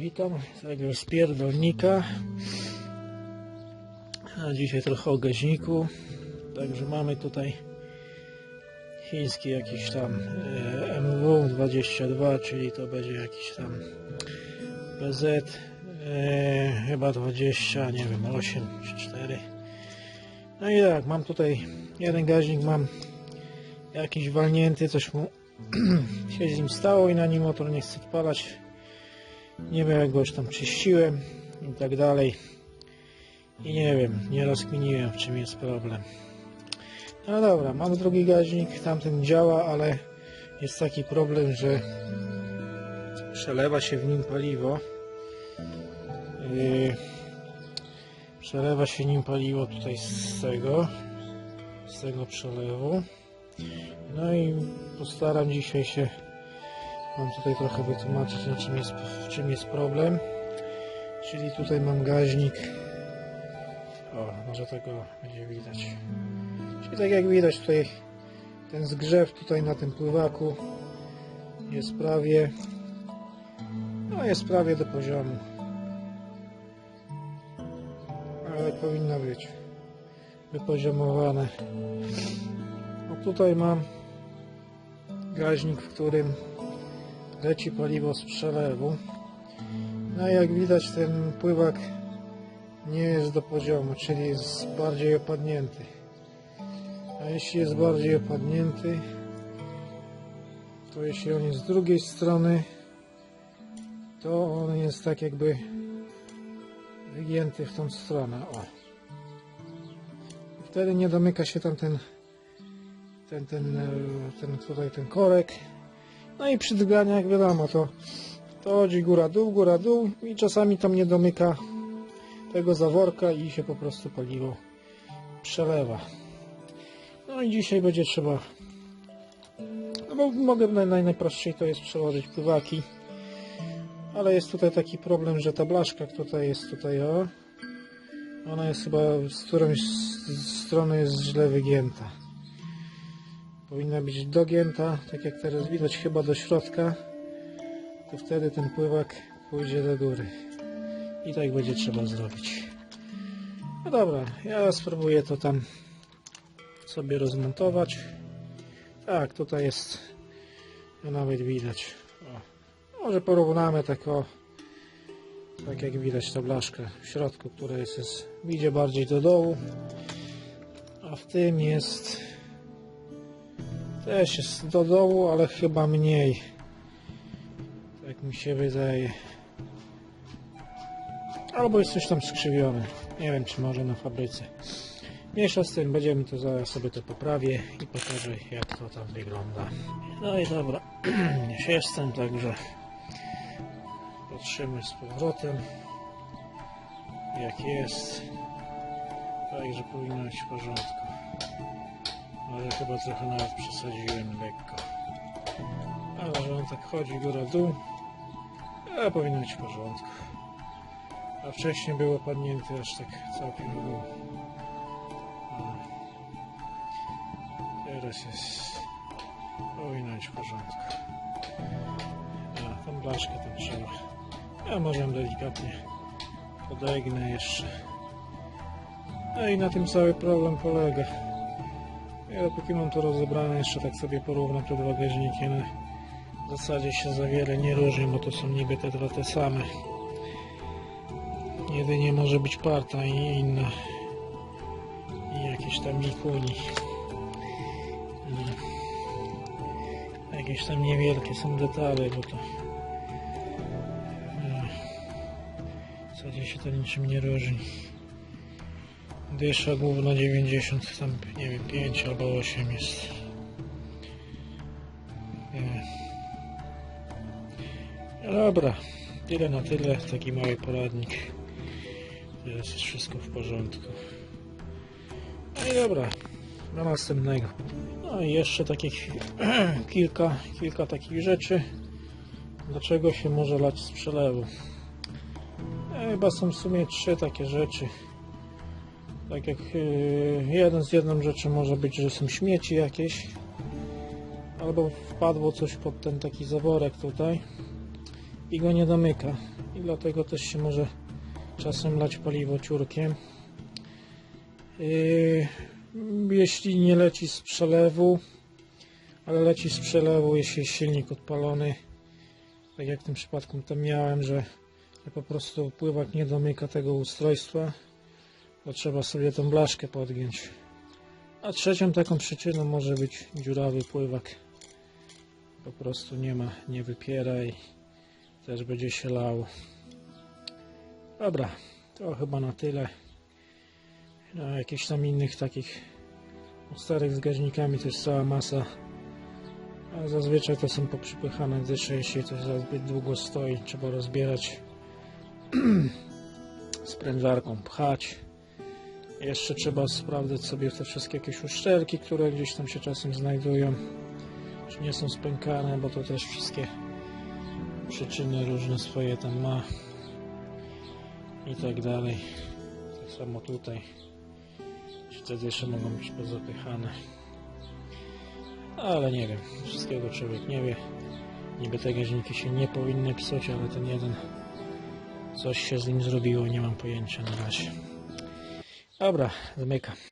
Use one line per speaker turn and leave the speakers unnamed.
witam. Z pierdolnika. A dzisiaj trochę o gaźniku. Także mamy tutaj chiński jakiś tam e, MW22, czyli to będzie jakiś tam BZ e, chyba 20, nie wiem, 8 czy 4. No i tak, mam tutaj jeden gaźnik, mam jakiś walnięty, coś mu się z nim stało i na nim motor nie chce odpalać. Nie wiem jak go już tam czyściłem i tak dalej. I nie wiem, nie rozkminiłem w czym jest problem. No dobra, mam drugi gaźnik, tamten działa, ale jest taki problem, że przelewa się w nim paliwo. Yy, przelewa się nim paliwo tutaj z tego, z tego przelewu. No i postaram dzisiaj się Mam tutaj trochę wytłumaczyć, na czym jest, w czym jest problem. Czyli tutaj mam gaźnik. O, może tego będzie widać. Czyli tak jak widać tutaj ten zgrzew tutaj na tym pływaku jest prawie no jest prawie do poziomu. Ale powinno być wypoziomowane. No tutaj mam gaźnik, w którym leci paliwo z przelewu. No jak widać ten pływak nie jest do poziomu, czyli jest bardziej opadnięty. A jeśli jest bardziej opadnięty, to jeśli on jest z drugiej strony, to on jest tak jakby wygięty w tą stronę. O. Wtedy nie domyka się tam ten, ten, ten, ten tutaj ten korek no i przy drganiach, wiadomo, to, to chodzi góra-dół, góra-dół i czasami tam nie domyka tego zaworka i się po prostu paliwo przelewa. No i dzisiaj będzie trzeba, no bo mogę naj, naj, najprościej to jest przełożyć pływaki, ale jest tutaj taki problem, że ta blaszka, która jest tutaj, o, ona jest chyba z którejś strony jest źle wygięta powinna być dogięta, tak jak teraz widać chyba do środka, to wtedy ten pływak pójdzie do góry. I tak będzie trzeba zrobić. No dobra, ja spróbuję to tam sobie rozmontować. Tak, tutaj jest, no nawet widać. O, może porównamy tak o, tak jak widać ta blaszka w środku, która jest, jest idzie bardziej do dołu, a w tym jest też jest do dołu, ale chyba mniej. Tak mi się wydaje. Albo jest coś tam skrzywione. Nie wiem, czy może na fabryce. Mniejsza z tym, będziemy to zaraz sobie to poprawię i pokażę jak to tam wygląda. No i dobra, już jestem, także patrzymy z powrotem jak jest. Także powinno być w porządku. Ale chyba trochę nawet przesadziłem lekko. Ale że on tak chodzi góra-dół, a powinno być w porządku. A wcześniej było padnięty aż tak całkiem w dół. Teraz jest... Powinno być w porządku. A, tą blaszkę tam trzeba. A może delikatnie podegnę jeszcze. No i na tym cały problem polega. Ja dopóki mam to rozebrane, jeszcze tak sobie porównam te dwa gaźniki, one w zasadzie się za wiele nie różnią, bo to są niby te dwa te same. Jedynie może być parta i inna. I jakieś tam mikuni. I jakieś tam niewielkie są detale, bo to e, w zasadzie się to niczym nie różni. Dysza główna 90, tam nie wiem, 5 albo 8 jest. Nie. No dobra, tyle na tyle, taki mały poradnik. Teraz jest wszystko w porządku. No i dobra, do następnego. No i jeszcze takich kilka, kilka takich rzeczy. Dlaczego się może lać z przelewu? E, Chyba są w sumie trzy takie rzeczy. Tak jak yy, jeden z jedną rzeczy może być, że są śmieci jakieś. Albo wpadło coś pod ten taki zaworek tutaj. i go nie domyka. I dlatego też się może czasem lać paliwo ciurkiem. Yy, jeśli nie leci z przelewu, ale leci z przelewu, jeśli jest silnik odpalony, tak jak w tym przypadku tam miałem, że po prostu pływak nie domyka tego ustrojstwa, to trzeba sobie tą blaszkę podgiąć. A trzecią taką przyczyną może być dziurawy pływak. Po prostu nie ma, nie wypiera i też będzie się lało. Dobra, to chyba na tyle. No, jakichś tam innych takich starych z to jest cała masa. A zazwyczaj to są poprzypychane dysze, jeśli to za zbyt długo stoi, trzeba rozbierać sprężarką, pchać. Jeszcze trzeba sprawdzać sobie te wszystkie jakieś uszczelki, które gdzieś tam się czasem znajdują, czy nie są spękane, bo to też wszystkie przyczyny różne swoje tam ma i tak dalej. Tak samo tutaj. Te dysze mogą być pozapychane. Ale nie wiem, wszystkiego człowiek nie wie. Niby te gaźniki się nie powinny psuć, ale ten jeden coś się z nim zrobiło, nie mam pojęcia na razie. Dobra, zamykam.